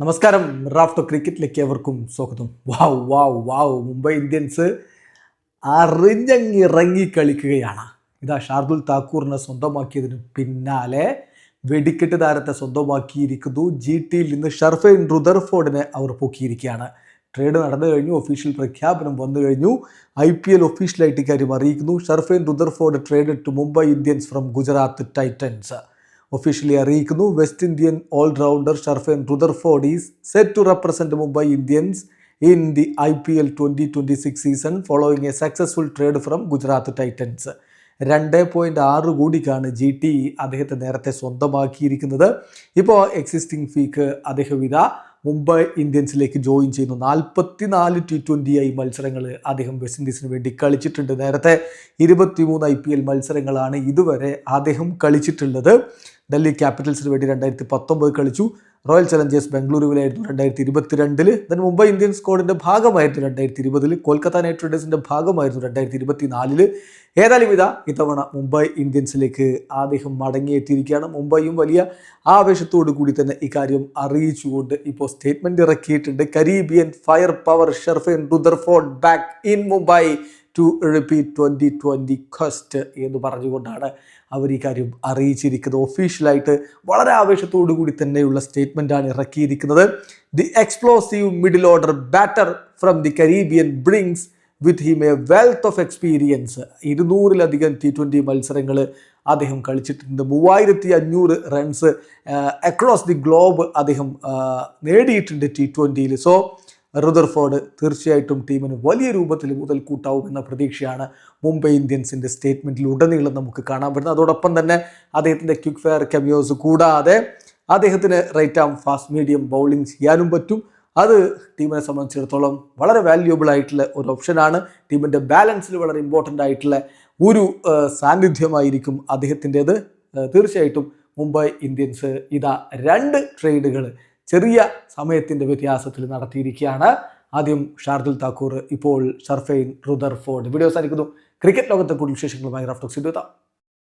നമസ്കാരം. റാഫ്റ്റോ ക്രിക്കറ്റിലേക്ക് എവർക്കും സ്വാഗതം. വാവ് വാവ് വാവ്. മുംബൈ ഇന്ത്യൻസ് അറിഞ്ഞങ്ങിറങ്ങി കളിക്കുകയാണ്. ഇതാ ഷാർദുൽ താക്കൂറിനെ സ്വന്തമാക്കിയതിന് പിന്നാലെ വെടിക്കെട്ട് താരത്തെ സ്വന്തമാക്കിയിരിക്കുന്നു. ജി ടിയിൽ നിന്ന് ഷർഫൈൻ റുദർഫോർഡിനെ അവർ പൊക്കിയിരിക്കുകയാണ്. ട്രേഡ് നടന്നു കഴിഞ്ഞു ഒഫീഷ്യൽ പ്രഖ്യാപനം വന്നു കഴിഞ്ഞു. ഐ പി എൽ ഒഫീഷ്യലായിട്ട് ഇക്കാര്യം അറിയിക്കുന്നു. Sherfane Rutherford trade to Mumbai Indians from Gujarat Titans officially അറിയിക്കുന്നു. West Indian allrounder Sherfane Rutherford is set to represent Mumbai Indians in the I P L twenty twenty six season following a successful trade from Gujarat Titans രണ്ട് point ആറ് കോടിക്കാണ് G T അദ്ദേഹത്തെ നേരത്തെ സ്വന്തമാക്കിയിരിക്കുന്നത്. ഇപ്പോൾ existing ഫീക്ക് അദ്ദേഹം ഇതാ Mumbai ഇന്ത്യൻസിലേക്ക് join ചെയ്യുന്നു നാൽപ്പത്തി നാല് ടി ട്വന്റി ഐ മത്സരങ്ങൾ അദ്ദേഹം വെസ്റ്റ് ഇൻഡീസിന് വേണ്ടി കളിച്ചിട്ടുണ്ട്. നേരത്തെ ഇരുപത്തിമൂന്ന് ഐ പി എൽ മത്സരങ്ങളാണ് ഇതുവരെ അദ്ദേഹം കളിച്ചിട്ടുള്ളത്. ഡൽഹി ക്യാപിറ്റൽസിന് വേണ്ടി രണ്ടായിരത്തി പത്തൊമ്പത് കളിച്ചു. റോയൽ ചലഞ്ചേഴ്സ് ബംഗളൂരുവിലായിരുന്നു രണ്ടായിരത്തി ഇരുപത്തിരണ്ടിൽ ദെൻ മുംബൈ ഇന്ത്യൻ സ്ക്വാഡിന്റെ ഭാഗമായിരുന്നു രണ്ടായിരത്തി ഇരുപതിൽ കൊൽക്കത്ത നൈറ്റ് റൈഡേഴ്സിന്റെ ഭാഗമായിരുന്നു രണ്ടായിരത്തി ഇരുപത്തി നാലിൽ ഏതായാലും ഇതാ ഇത്തവണ മുംബൈ ഇന്ത്യൻസിലേക്ക് അദ്ദേഹം മടങ്ങിയെത്തിയിരിക്കുകയാണ്. മുംബൈയും വലിയ ആവേശത്തോടു കൂടി തന്നെ ഇക്കാര്യം അറിയിച്ചുകൊണ്ട് ഇപ്പോൾ സ്റ്റേറ്റ്മെന്റ് ഇറക്കിയിട്ടുണ്ട്. Caribbean fire power Sherfane Rutherford back in Mumbai. To repeat twenty twenty quest എന്ന് പറഞ്ഞുകൊണ്ടാണ് അവർ ഈ കാര്യം അറിയിച്ചിരിക്കുന്നത്. ഒഫീഷ്യലായിട്ട് വളരെ ആവേശത്തോടു കൂടി തന്നെയുള്ള സ്റ്റേറ്റ്മെന്റാണ് ഇറക്കിയിരിക്കുന്നത്. The explosive middle order batter from the Caribbean brings with him a wealth of experience ഇരുന്നൂറിലധികം ടി ട്വന്റി മത്സരങ്ങൾ അദ്ദേഹം കളിച്ചിട്ടുണ്ട്. മൂവായിരത്തി അഞ്ഞൂറ് റൺസ് അക്രോസ് ദി ഗ്ലോബ് അദ്ദേഹം നേടിയിട്ടുണ്ട് ടി ട്വന്റിയിൽ സോ റുദർഫോർഡ് തീർച്ചയായിട്ടും ടീമിന് വലിയ രൂപത്തിൽ മുതൽ കൂട്ടാവും എന്ന പ്രതീക്ഷയാണ് മുംബൈ ഇന്ത്യൻസിന്റെ സ്റ്റേറ്റ്മെന്റിൽ ഉടനീളം നമുക്ക് കാണാൻ പറ്റുന്നത് അതോടൊപ്പം തന്നെ അദ്ദേഹത്തിന്റെ ക്വിക്ക് ഫയർ കെമിയോസ് കൂടാതെ അദ്ദേഹത്തിന് right arm fast medium bowling ചെയ്യാനും പറ്റും. അത് ടീമിനെ സംബന്ധിച്ചിടത്തോളം വളരെ വാല്യുബിൾ ആയിട്ടുള്ള ഒരു ഓപ്ഷനാണ് ടീമിന്റെ ബാലൻസിൽ വളരെ ഇമ്പോർട്ടന്റ് ആയിട്ടുള്ള ഒരു സാന്നിധ്യമായിരിക്കും അദ്ദേഹത്തിന്റേത്. തീർച്ചയായിട്ടും മുംബൈ ഇന്ത്യൻസ് ഇതാ രണ്ട് ട്രേഡുകൾ ചെറിയ സമയത്തിന്റെ വ്യത്യാസത്തിൽ നടത്തിയിരിക്കുകയാണ്. ആദ്യം ഷാർദുൽ താക്കൂർ ഇപ്പോൾ ഷർഫൈൻ റുദർഫോർഡ്. വീഡിയോ അവസാനിക്കുന്നു. ക്രിക്കറ്റ് ലോകത്തെ കൂടുതൽ വിശേഷങ്ങളുമായി റഫ്റ്റോക്സ് എത്താം.